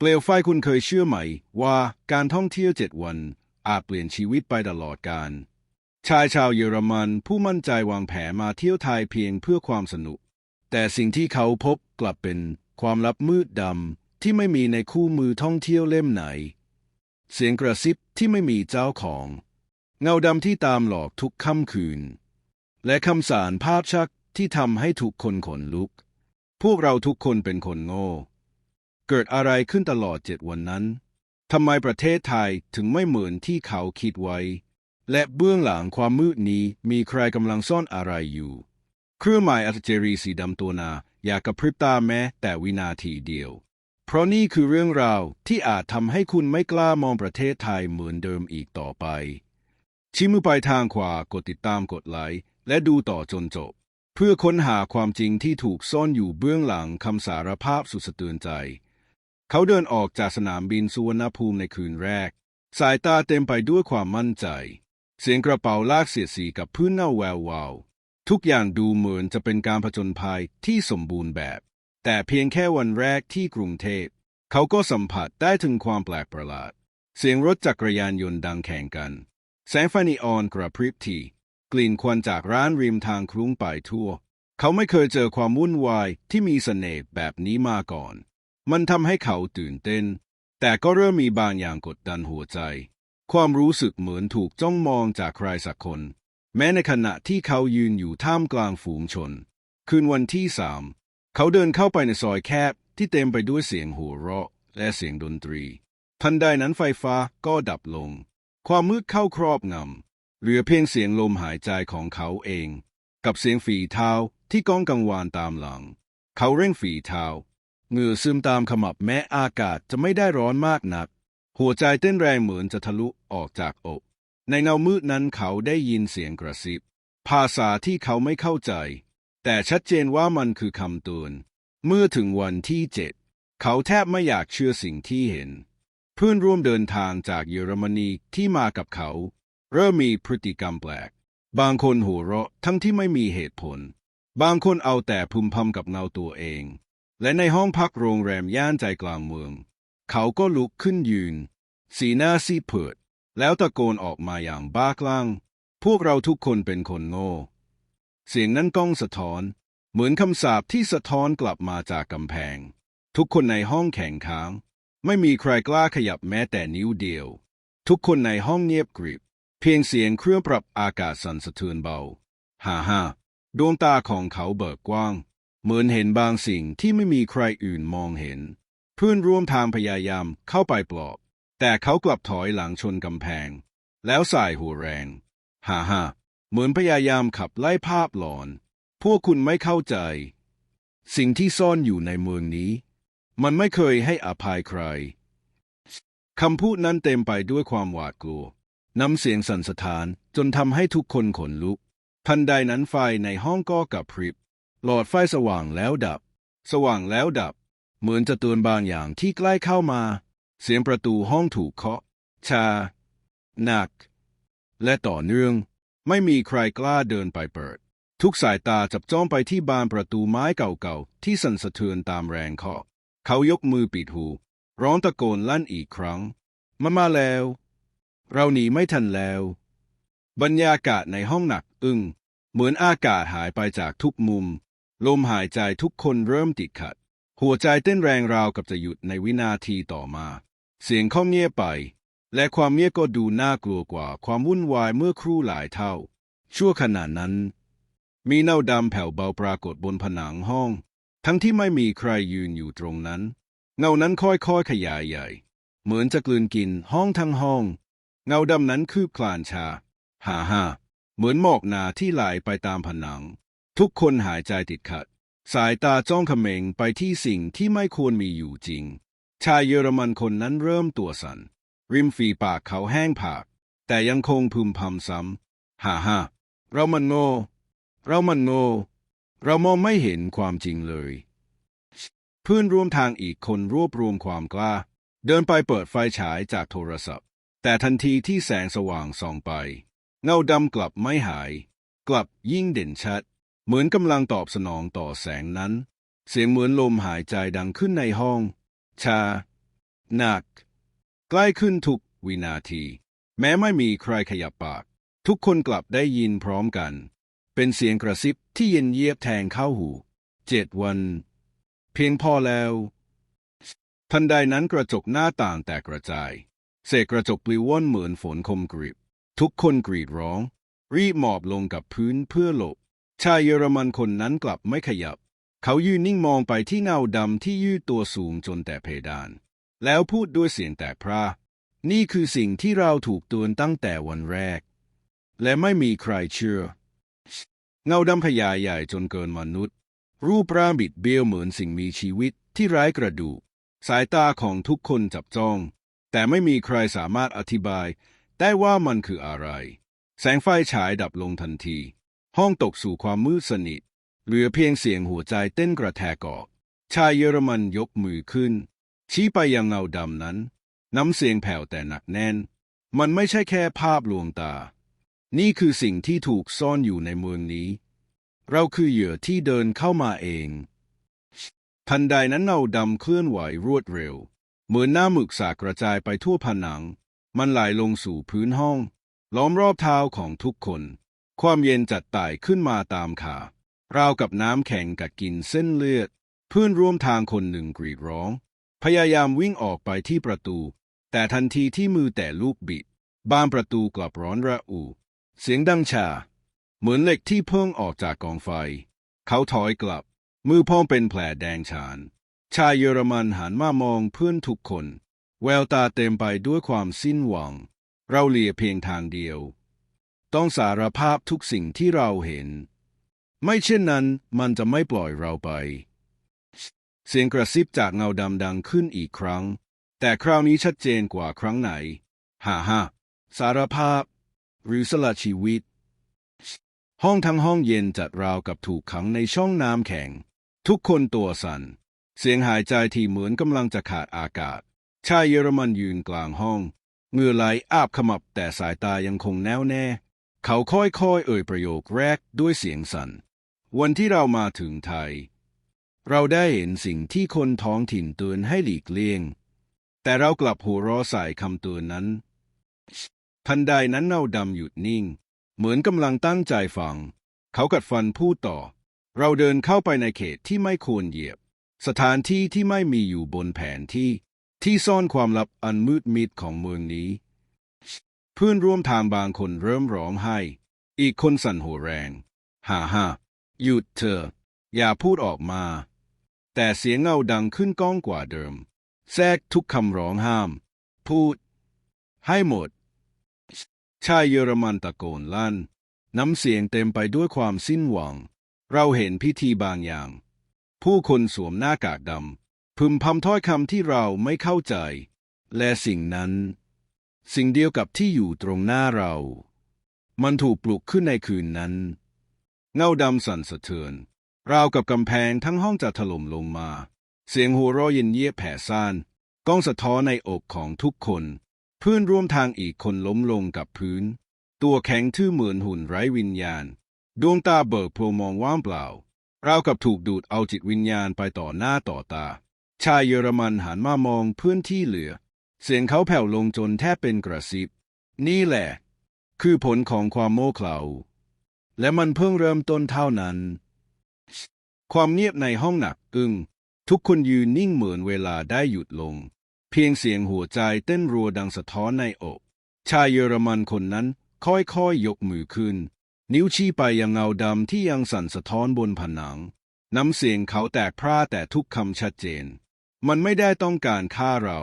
เปลวไฟคุณเคยเชื่อไหม ว่าการท่องเที่ยวเจ็ดวัน อาจเปลี่ยนชีวิตไปตลอดกาลชายชาวเยอรมันผู้มั่นใจวางแผนมาเที่ยวไทยเพียงเพื่อความสนุก แต่สิ่งที่เขาพบกลับเป็นความลับมืดดำที่ไม่มีในคู่มือท่องเที่ยวเล่มไหน เสียงกระซิบที่ไม่มีเจ้าของ เงาดำที่ตามหลอกทุกค่ำคืน และคำสารภาพชักที่ทำให้ทุกคนขนลุก พวกเราทุกคนเป็นคนโง่ เกิดอะไรขึ้นตลอดเจ็ดวันนั้นทำไมประเทศไทยถึงไม่เหมือนที่เขาคิดไว้ และเบื้องหลังความมืดนี้มีใครกำลังซ่อนอะไรอยู่ เครื่องหมายอัลเจรีสีดำตัวนาอยากระพริบตาแม้แต่วินาทีเดียว เพราะนี่คือเรื่องราวที่อาจทำให้คุณไม่กล้ามองประเทศไทยเหมือนเดิมอีกต่อไป ชี้มือไปทางขวากดติดตามกดไลค์และดูต่อจนจบ เพื่อค้นหาความจริงที่ถูกซ่อนอยู่เบื้องหลังคำสารภาพสุดสะเตือนใจ เขาเดินออกจากสนามบินสุวรรณภูมิในคืนแรก สายตาเต็มไปด้วยความมั่นใจ เสียงกระเป๋าลากเสียดสีกับพื้นเน่าแวววาว ทุกอย่างดูเหมือนจะเป็นการผจญภัยที่สมบูรณ์แบบ แต่เพียงแค่วันแรกที่กรุงเทพ เขาก็สัมผัสได้ถึงความแปลกประหลาด เสียงรถจักรยานยนต์ดังแข่งกัน แสงไฟนีออนกระพริบทีกลิ่นควันจากร้านริมทางคลุ้งไปทั่ว เขาไม่เคยเจอความวุ่นวายที่มีเสน่ห์แบบนี้มาก่อน มันทำให้เขาตื่นเต้น แต่ก็เริ่มมีบางอย่างกดดันหัวใจ ความรู้สึกเหมือนถูกจ้องมองจากใครสักคน แม้ในขณะที่เขายืนอยู่ท่ามกลางฝูงชน คืนวันที่สามเขาเดินเข้าไปในซอยแคบที่เต็มไปด้วยเสียงหัวเราะ และเสียงดนตรี ทันใดนั้นไฟฟ้าก็ดับลง ความมืดเข้าครอบงำเหลือเพียงเสียงลมหายใจของเขาเอง กับเสียงฝีเท้าที่ก้องกังวานตามหลัง เขาเร่งฝีเท้า เหงื่อซึมตามขมับแม้อากาศจะไม่ได้ร้อนมากนัก หัวใจเต้นแรงเหมือนจะทะลุออกจากอก ในเงามืดนั้นเขาได้ยินเสียงกระซิบ ภาษาที่เขาไม่เข้าใจ แต่ชัดเจนว่ามันคือคำเตือน เมื่อถึงวันที่เจ็ดเขาแทบไม่อยากเชื่อสิ่งที่เห็น เพื่อนร่วมเดินทางจากเยอรมนีที่มากับเขา เริ่มมีพฤติกรรมแปลก บางคนหัวเราะทั้งที่ไม่มีเหตุผล บางคนเอาแต่พึมพำกับเงาตัวเอง และในห้องพักโรงแรมย่านใจกลางเมือง เขาก็ลุกขึ้นยืน สีหน้าซีเผิด แล้วตะโกนออกมาอย่างบ้าคลั่ง พวกเราทุกคนเป็นคนโง่ เสียงนั้นก้องสะท้อน เหมือนคำสาปที่สะท้อนกลับมาจากกำแพง ทุกคนในห้องแข็งค้าง ไม่มีใครกล้าขยับแม้แต่นิ้วเดียว ทุกคนในห้องเงียบกริบ เพียงเสียงเครื่องปรับอากาศสั่นสะเทือนเบา ฮ่าฮ่าดวงตาของเขาเบิกกว้าง เหมือนเห็นบางสิ่งที่ไม่มีใครอื่นมองเห็น เพื่อนร่วมทางพยายามเข้าไปปลอบ แต่เขากลับถอยหลังชนกำแพง แล้วสายหัวแรงฮ่าฮ่าเหมือนพยายามขับไล่ภาพหลอน พวกคุณไม่เข้าใจ สิ่งที่ซ่อนอยู่ในเมืองนี้ มันไม่เคยให้อภัยใครคำพูดนั้นเต็มไปด้วยความหวาดกลัว น้ำเสียงสั่นสะท้านจนทำให้ทุกคนขนลุก ทันใดนั้นไฟในห้องก็กระพริบ หลอดไฟสว่างแล้วดับ สว่างแล้วดับ เหมือนจะเตือนบางอย่างที่ใกล้เข้ามา เสียงประตูห้องถูกเคาะ ชา หนัก และต่อเนื่อง ไม่มีใครกล้าเดินไปเปิด ทุกสายตาจับจ้องไปที่บานประตูไม้เก่าๆ ที่สั่นสะเทือนตามแรงเคาะ เขายกมือปิดหู ร้องตะโกนลั่นอีกครั้ง มามาแล้ว เราหนีไม่ทันแล้ว บรรยากาศในห้องหนักอึ้งเหมือนอากาศหายไปจากทุกมุม ลมหายใจทุกคนเริ่มติดขัด หัวใจเต้นแรงราวกับจะหยุดในวินาทีต่อมา เสียงเข้าเงียบไป และความเงียบก็ดูน่ากลัวกว่าความวุ่นวายเมื่อครู่หลายเท่า ชั่วขณะนั้น มีเงาดำแผ่วเบาปรากฏบนผนังห้อง ทั้งที่ไม่มีใครยืนอยู่ตรงนั้น เงานั้นค่อยๆขยายใหญ่ เหมือนจะกลืนกินห้องทั้งห้อง เงาดำนั้นคืบคลานชาฮ่าฮ่าเหมือนหมอกหนาที่ไหลไปตามผนัง ทุกคนหายใจติดขัด สายตาจ้องเขม็งไปที่สิ่งที่ไม่ควรมีอยู่จริง ชายเยอรมันคนนั้นเริ่มตัวสัน่น ริมฝีปากเขาแห้งผาก แต่ยังคงพึมพำซ้ำฮ่าฮ่าเรามันโง่ เรามันโง่ เรามองไม่เห็นความจริงเลย เพื่อนร่วมทางอีกคนรวบรวมความกล้า เดินไปเปิดไฟฉายจากโทรศัพท์ แต่ทันทีที่แสงสว่างส่องไป เงาดำกลับไม่หาย กลับยิ่งเด่นชัด เหมือนกำลังตอบสนองต่อแสงนั้น เสียงเหมือนลมหายใจดังขึ้นในห้อง ชา หนัก ใกล้ขึ้นทุกวินาที แม้ไม่มีใครขยับปาก ทุกคนกลับได้ยินพร้อมกัน เป็นเสียงกระซิบที่เย็นเยียบแทงเข้าหู เจ็ดวัน เพียงพอแล้ว ทันใดนั้นกระจกหน้าต่างแตกกระจาย เศษกระจกปลิวว่อนเหมือนฝนคมกริบ ทุกคนกรีดร้อง รีบหมอบลงกับพื้นเพื่อหลบ ชายเยอรมันคนนั้นกลับไม่ขยับ เขายืนนิ่งมองไปที่เงาดำที่ยืดตัวสูงจนแต่เพดาน แล้วพูดด้วยเสียงแตกพร่านี่คือสิ่งที่เราถูกเตือนตั้งแต่วันแรก และไม่มีใครเชื่อ เงาดำพยายใหญ่จนเกินมนุษย์ รูปร่างบิดเบี้ยวเหมือนสิ่งมีชีวิตที่ไร้กระดูก สายตาของทุกคนจับจ้อง แต่ไม่มีใครสามารถอธิบาย ได้ว่ามันคืออะไร แสงไฟฉายดับลงทันที ห้องตกสู่ความมืดสนิท เหลือเพียงเสียงหัวใจเต้นกระแทกออก ชายเยอรมันยกมือขึ้น ชี้ไปยังเงาดำนั้น น้ำเสียงแผ่วแต่หนักแน่น มันไม่ใช่แค่ภาพลวงตา นี่คือสิ่งที่ถูกซ่อนอยู่ในเมืองนี้ เราคือเหยื่อที่เดินเข้ามาเอง ทันใดนั้นเงาดำเคลื่อนไหวรวดเร็ว เหมือนหน้าหมึกสากระจายไปทั่วผนัง มันไหลลงสู่พื้นห้อง ล้อมรอบเท้าของทุกคน ความเย็นจัดไต่ขึ้นมาตามขาราวกับน้ำแข็งกัดกินเส้นเลือด เพื่อนร่วมทางคนหนึ่งกรีดร้อง พยายามวิ่งออกไปที่ประตู แต่ทันทีที่มือแต่ลูกบิด บานประตูกลับร้อนระอุ เสียงดังชา เหมือนเหล็กที่เพิ่งออกจากกองไฟ เขาถอยกลับ มือพองเป็นแผลแดงฉาน ชายเยอรมันหันมามองเพื่อนทุกคน แววตาเต็มไปด้วยความสิ้นหวัง เราเหลียเพียงทางเดียว ต้องสารภาพทุกสิ่งที่เราเห็น ไม่เช่นนั้นมันจะไม่ปล่อยเราไป เสียงกระซิบจากเงาดำดังขึ้นอีกครั้ง แต่คราวนี้ชัดเจนกว่าครั้งไหน ฮ่าฮ่าสารภาพ หรือสละชีวิต ห้องทั้งห้องเย็นจัดราวกับถูกขังในช่องน้ำแข็ง ทุกคนตัวสัน่น เสียงหายใจที่เหมือนกำลังจะขาดอากาศ ชายเยอรมันยืนกลางห้องเหงื่อไหลอาบขมับแต่สายตายังคงแน่วแน่ เขาค่อยๆเอ่ยประโยคแรกด้วยเสียงสัน่น วันที่เรามาถึงไทย เราได้เห็นสิ่งที่คนท้องถิ่นเตือนให้หลีกเลี่ยง แต่เรากลับหัวเร้อใส่คำเตือนนั้น ทันใดนั้นเงาดำหยุดนิ่ง เหมือนกำลังตั้งใจฟัง เขากัดฟันพูดต่อ เราเดินเข้าไปในเขตที่ไม่ควรเหยียบ สถานที่ที่ไม่มีอยู่บนแผนที่ที่ซ่อนความลับอันมืดมิดของเมืองนี้ เพื่อนร่วมทางบางคนเริ่มร้องไห้ อีกคนสั่นหัวแรง ฮ่าฮ่าหยุดเถออย่าพูดออกมา แต่เสียงเงาดังขึ้นก้องกว่าเดิม แทรกทุกคำร้องห้าม พูด ให้หมด ชายเยอรมันตะโกนลั่น น้ำเสียงเต็มไปด้วยความสิ้นหวัง เราเห็นพิธีบางอย่าง ผู้คนสวมหน้ากากดำพึมพำถ้อยคำที่เราไม่เข้าใจ และสิ่งนั้น สิ่งเดียวกับที่อยู่ตรงหน้าเรา มันถูกปลุกขึ้นในคืนนั้น เงาดำสั่นสะเทือน ราวกับกำแพงทั้งห้องจะถล่มลงมา เสียงหัวเราะเย็นเยียบแผ่ซ่านก้องสะท้อนในอกของทุกคน เพื่อนร่วมทางอีกคนล้มลงกับพื้น ตัวแข็งทื่อเหมือนหุ่นไร้วิญญาณ ดวงตาเบิกโพลมองว่างเปล่า ราวกับถูกดูดเอาจิตวิญญาณไปต่อหน้าต่อตา ชายเยอรมันหันมามองเพื่อนที่เหลือ เสียงเขาแผ่วลงจนแทบเป็นกระซิบ นี่แหละ คือผลของความโม่เขลาและมันเพิ่งเริ่มต้นเท่านั้น ความเงียบในห้องหนักอึ้งทุกคนยืนนิ่งเหมือนเวลาได้หยุดลง เพียงเสียงหัวใจเต้นรัวดังสะท้อนในอก ชายเยอรมันคนนั้นค่อยๆยยกมือขึ้น นิ้วชี้ไปยังเงาดำที่ยังสั่นสะท้อนบนผนัง น้ำเสียงเขาแตกพร่าแต่ทุกคำชัดเจน มันไม่ได้ต้องการฆ่าเรา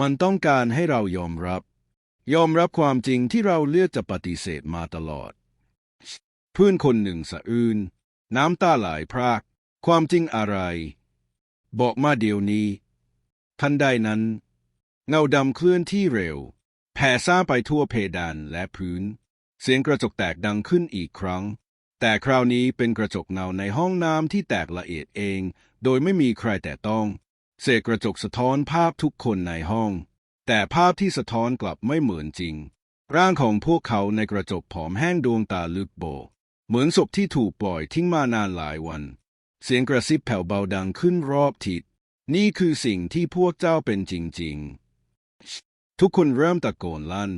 มันต้องการให้เรายอมรับ ยอมรับความจริงที่เราเลือกจะปฏิเสธมาตลอด เพื่อนคนหนึ่งสะอื้นน้ำตาไหลพราก ความจริงอะไร บอกมาเดี๋ยวนี้ ทันใดนั้น เงาดำเคลื่อนที่เร็ว แผ่ซ่าไปทั่วเพดานและพื้น เสียงกระจกแตกดังขึ้นอีกครั้ง แต่คราวนี้เป็นกระจกเงาในห้องน้ำที่แตกละเอียดเอง โดยไม่มีใครแต่ต้อง เศษกระจกสะท้อนภาพทุกคนในห้อง แต่ภาพที่สะท้อนกลับไม่เหมือนจริง ร่างของพวกเขาในกระจกผอมแห้งดวงตาลึกโบ เหมือนศพที่ถูกปล่อยทิ้งมานานหลายวัน เสียงกระซิบแผ่วเบาดังขึ้นรอบทิศนี่คือสิ่งที่พวกเจ้าเป็นจริง ๆ ทุกคนเริ่มตะโกนลั่น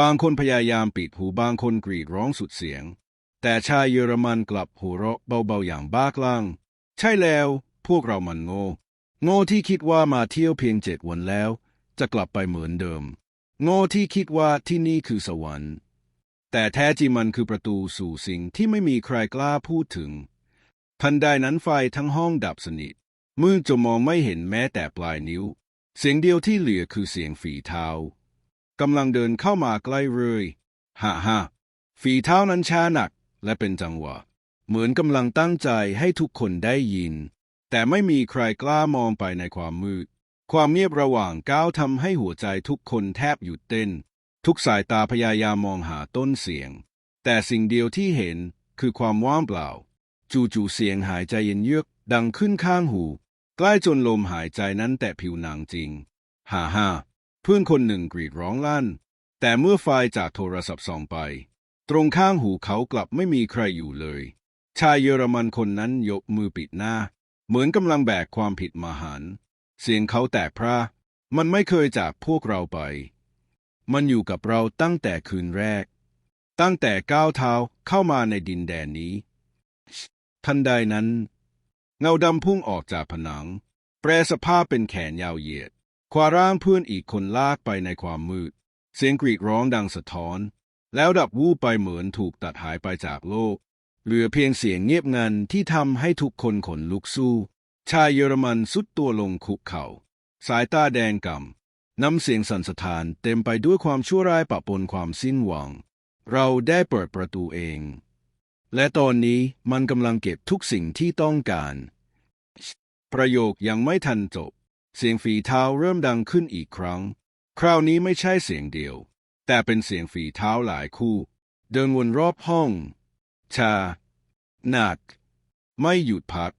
บางคนพยายามปิดหูบางคนกรีดร้องสุดเสียง แต่ชายเยอรมันกลับหัวเราะเบาๆอย่างบ้าคลั่ง ใช่แล้ว พวกเรามันโง่ โง่ที่คิดว่ามาเที่ยวเพียงเจ็ดวันแล้ว จะกลับไปเหมือนเดิม โง่ที่คิดว่าที่นี่คือสวรรค์ แต่แท้จริงมันคือประตูสู่สิ่งที่ไม่มีใครกล้าพูดถึง ทันใดนั้นไฟทั้งห้องดับสนิทมือจะมองไม่เห็นแม้แต่ปลายนิ้ว เสียงเดียวที่เหลือคือเสียงฝีเท้ากำลังเดินเข้ามาใกล้เรยฮ่าฮ่าฝีเท้านั้นช้าหนักและเป็นจังหวะ เหมือนกำลังตั้งใจให้ทุกคนได้ยิน แต่ไม่มีใครกล้ามองไปในความมืด ความเงียบระหว่างก้าวทำให้หัวใจทุกคนแทบหยุดเต้น ทุกสายตาพยายามมองหาต้นเสียง แต่สิ่งเดียวที่เห็นคือความว่างเปล่า จู่ๆเสียงหายใจเย็นเยือกดังขึ้นข้างหู ใกล้จนลมหายใจนั้นแตะผิวหนังจริง ฮ่าฮ่าเพื่อนคนหนึ่งกรีดร้องลั่น แต่เมื่อไฟจากโทรศัพท์ส่องไป ตรงข้างหูเขากลับไม่มีใครอยู่เลย ชายเยอรมันคนนั้นยกมือปิดหน้า เหมือนกำลังแบกความผิดมาหัน เสียงเขาแตกพร่ามันไม่เคยจากพวกเราไป มันอยู่กับเราตั้งแต่คืนแรก ตั้งแต่ก้าวเท้าเข้ามาในดินแดนนี้ ทันใดนั้น เงาดำพุ่งออกจากผนัง แปรสภาพเป็นแขนยาวเหยียด คว้าร่างเพื่อนอีกคนลากไปในความมืด เสียงกรีดร้องดังสะท้อน แล้วดับวูบไปเหมือนถูกตัดหายไปจากโลก เหลือเพียงเสียงเงียบงันที่ทำให้ทุกคนขนลุกสู้ ชายเยอรมันสุดตัวลงคุกเขา่า สายตาแดงกำน้ำเสียงสั่นสะท้านเต็มไปด้วยความชั่วร้ายปะปนความสิ้นหวัง เราได้เปิดประตูเอง และตอนนี้มันกำลังเก็บทุกสิ่งที่ต้องการ ประโยคยังไม่ทันจบ เสียงฝีเท้าเริ่มดังขึ้นอีกครั้ง คราวนี้ไม่ใช่เสียงเดียว แต่เป็นเสียงฝีเท้าหลายคู่ เดินวนรอบห้อง ชา หนัก ไม่หยุดพัก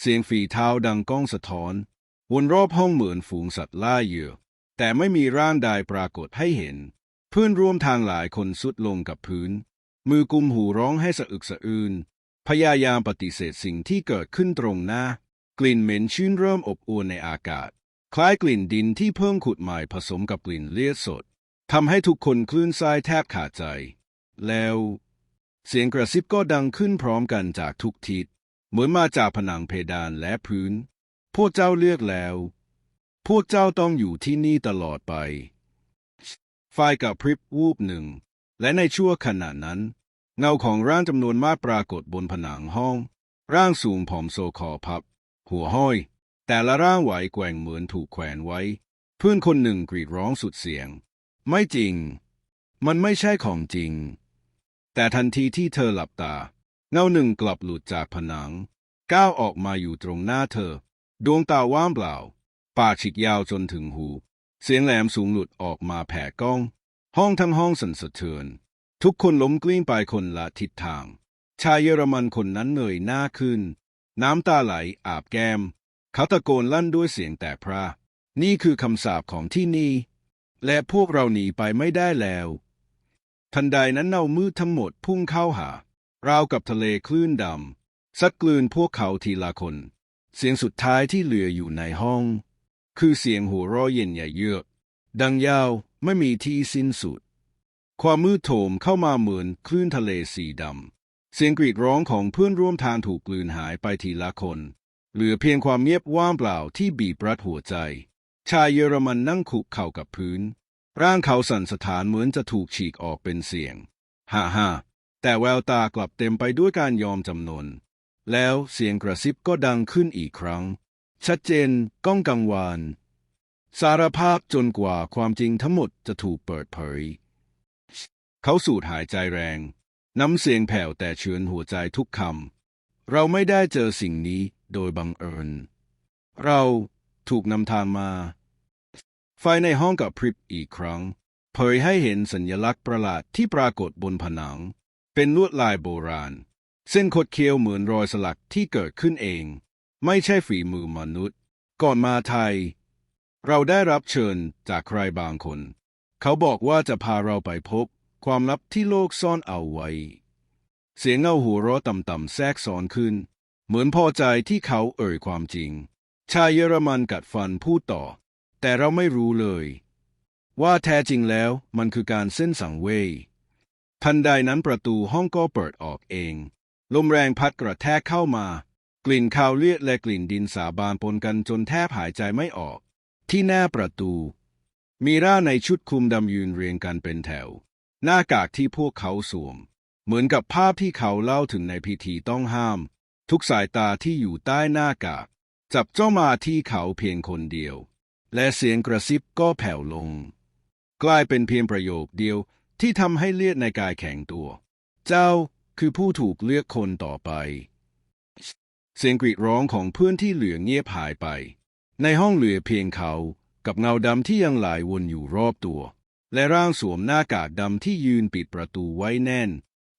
เสียงฝีเท้าดังก้องสะท้อน วนรอบห้องเหมือนฝูงสัตว์ล่าเหยื่อ แต่ไม่มีร่างใดปรากฏให้เห็น เพื่อนร่วมทางหลายคนสุดลงกับพื้น มือกุมหูร้องให้สะอึกสะอื้นพยายามปฏิเสธสิ่งที่เกิดขึ้นตรงหน้า กลิ่นเหม็นชื้นเริ่มอบอวลในอากาศ คล้ายกลิ่นดินที่เพิ่งขุดใหม่ผสมกับกลิ่นเลือดสดทำให้ทุกคนคลื่นไส้แทบขาดใจ แล้ว เสียงกระซิบก็ดังขึ้นพร้อมกันจากทุกทิศเหมือนมาจากผนังเพดานและพื้น พวกเจ้าเลือกแล้ว พวกเจ้าต้องอยู่ที่นี่ตลอดไปไฟกับพริบวูบหนึ่ง และในชั่วขณะนั้น เงาของร่างจำนวนมากปรากฏบนผนังห้อง ร่างสูงผอมโซคอพับ หัวห้อย แต่ละร่างไหวแกว่งเหมือนถูกแขวนไว้ เพื่อนคนหนึ่งกรีดร้องสุดเสียง ไม่จริง มันไม่ใช่ของจริง แต่ทันทีที่เธอหลับตา เงาหนึ่งกลับหลุดจากผนัง ก้าวออกมาอยู่ตรงหน้าเธอ ดวงตาว่างเปล่า ปากฉีกยาวจนถึงหู เสียงแหลมสูงหลุดออกมาแผ่ก้อง ห้องทั้งห้องสั่นสะเทือน ทุกคนล้มกลิ้งไปคนละทิศทาง ชายเยอรมันคนนั้นเหนื่อยหน้าขึ้น น้ำตาไหลอาบแก้ม เขาตะโกนลั่นด้วยเสียงแตกพร่านี่คือคำสาปของที่นี่ และพวกเราหนีไปไม่ได้แล้ว ทันใดนั้นเงามืดทั้งหมดพุ่งเข้าหา ราวกับทะเลคลื่นดำซัดกลืนพวกเขาทีละคน เสียงสุดท้ายที่เหลืออยู่ในห้อง คือเสียงหัวเราะเย็นอย่เยือกดังยาวไม่มีที่สิ้นสุด ความมืดโถมเข้ามาเหมือนคลื่นทะเลสีดำเสียงกรีดร้องของเพื่อนร่วมทางถูกกลืนหายไปทีละคน เหลือเพียงความเงียบว่างเปล่าที่บีบรัดหัวใจ ชายเยอรมันนั่งคุกเข่ากับพื้น ร่างเขาสั่นสะท้านเหมือนจะถูกฉีกออกเป็นเสียง ฮ่าฮ่าแต่แววตากลับเต็มไปด้วยการยอมจำนน แล้วเสียงกระซิบก็ดังขึ้นอีกครั้ง ชัดเจนก้องกังวาน สารภาพจนกว่าความจริงทั้งหมดจะถูกเปิดเผย เขาสูดหายใจแรง น้ำเสียงแผ่วแต่เชือนหัวใจทุกคำ เราไม่ได้เจอสิ่งนี้โดยบังเอิญ เราถูกนำทางมา ไฟในห้องกับพริบอีกครั้ง เผยให้เห็นสัญลักษณ์ประหลาดที่ปรากฏบนผนัง เป็นลวดลายโบราณ เส้นคดเคี้ยวเหมือนรอยสลักที่เกิดขึ้นเอง ไม่ใช่ฝีมือมนุษย์ ก่อนมาไทย เราได้รับเชิญจากใครบางคน เขาบอกว่าจะพาเราไปพบความลับที่โลกซ่อนเอาไว้ เสียงเงาหัวเราะต่ำๆแทรกซ้อนขึ้น เหมือนพอใจที่เขาเอ่ยความจริง ชายเยอรมันกัดฟันพูดต่อ แต่เราไม่รู้เลย ว่าแท้จริงแล้วมันคือการเส้นสังเวยทันใดนั้นประตูห้องก็เปิดออกเอง ลมแรงพัดกระแทกเข้ามา กลิ่นคาวเลือดและกลิ่นดินสาบานปนกันจนแทบหายใจไม่ออก ที่หน้าประตู มีร่าในชุดคลุมดำยืนเรียงกันเป็นแถว หน้ากากที่พวกเขาสวม เหมือนกับภาพที่เขาเล่าถึงในพิธีต้องห้าม ทุกสายตาที่อยู่ใต้หน้ากาก จับจ้องมาที่เขาเพียงคนเดียว และเสียงกระซิบก็แผ่วลง กลายเป็นเพียงประโยคเดียวที่ทำให้เลือดในกายแข็งตัว เจ้าคือผู้ถูกเลือกคนต่อไป เสียงกรีดร้องของเพื่อนที่เหลือเงียบหายไป ในห้องเหลือเพียงเขากับเงาดำที่ยังไหลวนอยู่รอบตัว และร่างสวมหน้ากากดำที่ยืนปิดประตูไว้แน่น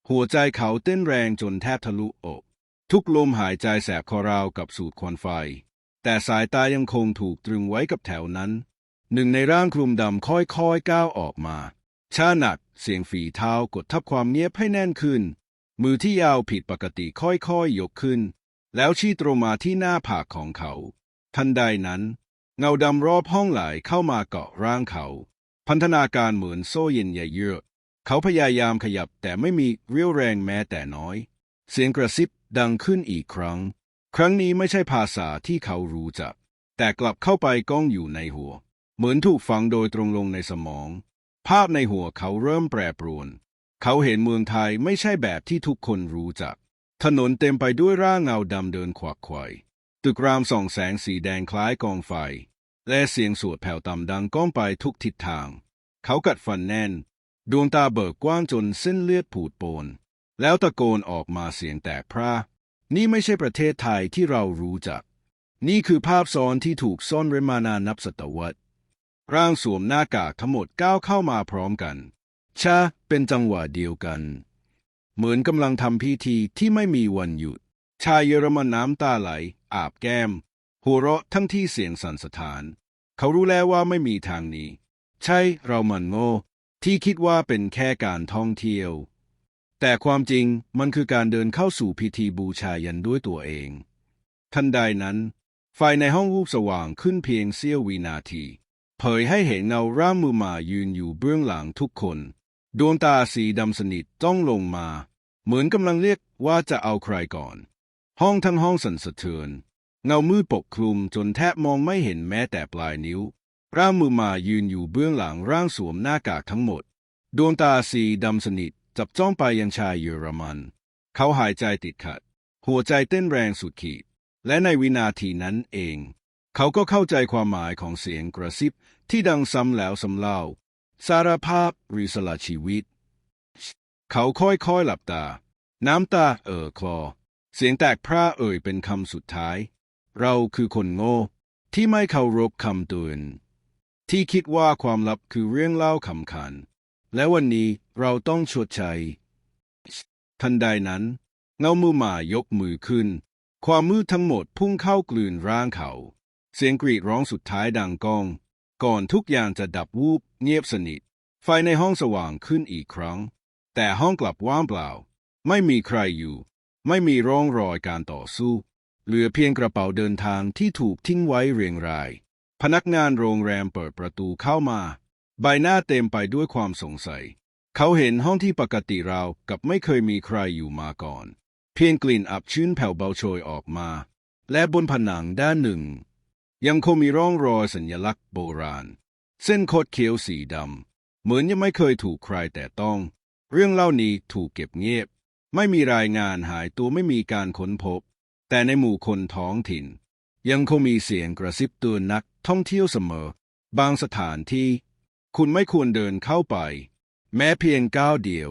หัวใจเขาเต้นแรงจนแทบทะลุอก ทุกลมหายใจแสบคอราวกับสูดควันไฟ แต่สายตายังคงถูกตรึงไว้กับแถวนั้น หนึ่งในร่างคลุมดำค่อยๆก้าวออกมาช้าหนักเสียงฝีเท้ากดทับความเงียบให้แน่นขึ้น มือที่ยาวผิดปกติค่อยๆยกขึ้น แล้วชี้ตรงมาที่หน้าผากของเขา ทันใดนั้น เงาดำรอบห้องไหลเข้ามาเกาะร่างเขา พันธนาการเหมือนโซ่เย็นใหญ่เยือกเขาพยายามขยับแต่ไม่มีเรี่ยวแรงแม้แต่น้อย เสียงกระซิบดังขึ้นอีกครั้ง ครั้งนี้ไม่ใช่ภาษาที่เขารู้จัก แต่กลับเข้าไปก้องอยู่ในหัว เหมือนถูกฝังโดยตรงลงในสมอง ภาพในหัวเขาเริ่มแปรปรวน เขาเห็นเมืองไทยไม่ใช่แบบที่ทุกคนรู้จัก ถนนเต็มไปด้วยร่างเงาดำเดินขวักไขว่ตึกรามส่องแสงสีแดงคล้ายกองไฟ และเสียงสวดแผ่วต่ำดังก้องไปทุกทิศทาง เขากัดฟันแน่น ดวงตาเบิกกว้างจนเส้นเลือดผูดโปน แล้วตะโกนออกมาเสียงแตกพร่า นี่ไม่ใช่ประเทศไทยที่เรารู้จัก นี่คือภาพซ้อนที่ถูกซ่อนไว้มานานนับศตวรรษ ร่างสวมหน้ากากทั้งหมดก้าวเข้ามาพร้อมกัน ชาเป็นจังหวะเดียวกัน เหมือนกำลังทำพิธีที่ไม่มีวันหยุด ชายเยอรมันน้ำตาไหล อาบแก้ม หัวเราะทั้งที่เสียงสั่นสะท้าน เขารู้แล้วว่าไม่มีทางนี้ ใช่เรามันโง่ที่คิดว่าเป็นแค่การท่องเที่ยว แต่ความจริงมันคือการเดินเข้าสู่พิธีบูชายันด้วยตัวเอง ทันใดนั้น ไฟในห้องวูบสว่างขึ้นเพียงเสี้ยววินาที เผยให้เห็นเงาร่างมือมายืนอยู่เบื้องหลังทุกคน ดวงตาสีดำสนิทจ้องลงมา เหมือนกำลังเรียกว่าจะเอาใครก่อน ห้องทั้งห้องสั่นสะเทือน เงามืดปกคลุมจนแทบมองไม่เห็นแม้แต่ปลายนิ้ว ร่างมือมายืนอยู่เบื้องหลังร่างสวมหน้ากากทั้งหมด ดวงตาสีดำสนิท จับจ้องไปยังชายเยอรมัน เขาหายใจติดขัด หัวใจเต้นแรงสุดขีด และในวินาทีนั้นเอง เขาก็เข้าใจความหมายของเสียงกระซิบที่ดังซ้ำแล้วซ้ำเล่า สารภาพหรือสละชีวิต เขาค่อยๆหลับตา น้ำตาเอ่อคลอ เสียงแตกพร่าเอ่ยเป็นคำสุดท้าย เราคือคนโง่ ที่ไม่เคารพคำเตือนที่คิดว่าความลับคือเรื่องเล่าขำขัน และวันนี้เราต้องชดใช้ทันใดนั้น เงามือหมายกมือขึ้น ความมืดทั้งหมดพุ่งเข้ากลืนร่างเขา เสียงกรีดร้องสุดท้ายดังก้อง ก่อนทุกอย่างจะดับวูบเงียบสนิท ไฟในห้องสว่างขึ้นอีกครั้ง แต่ห้องกลับว่างเปล่า ไม่มีใครอยู่ ไม่มีร่องรอยการต่อสู้ เหลือเพียงกระเป๋าเดินทางที่ถูกทิ้งไว้เรียงราย พนักงานโรงแรมเปิดประตูเข้ามา ใบหน้าเต็มไปด้วยความสงสัย เขาเห็นห้องที่ปกติราวกับไม่เคยมีใครอยู่มาก่อน เพียงกลิ่นอับชื้นแผ่วเบาโชยออกมา และบนผนังด้านหนึ่ง ยังคงมีร่องรอยสัญลักษณ์โบราณ เส้นคดเขียวสีดำ เหมือนยังไม่เคยถูกใครแต่ต้อง เรื่องเล่านี้ถูกเก็บเงียบ ไม่มีรายงานหายตัวไม่มีการค้นพบ แต่ในหมู่คนท้องถิ่น ยังคงมีเสียงกระซิบเตือนนักท่องเที่ยวเสมอ บางสถานที่ คุณไม่ควรเดินเข้าไป แม้เพียงก้าวเดียว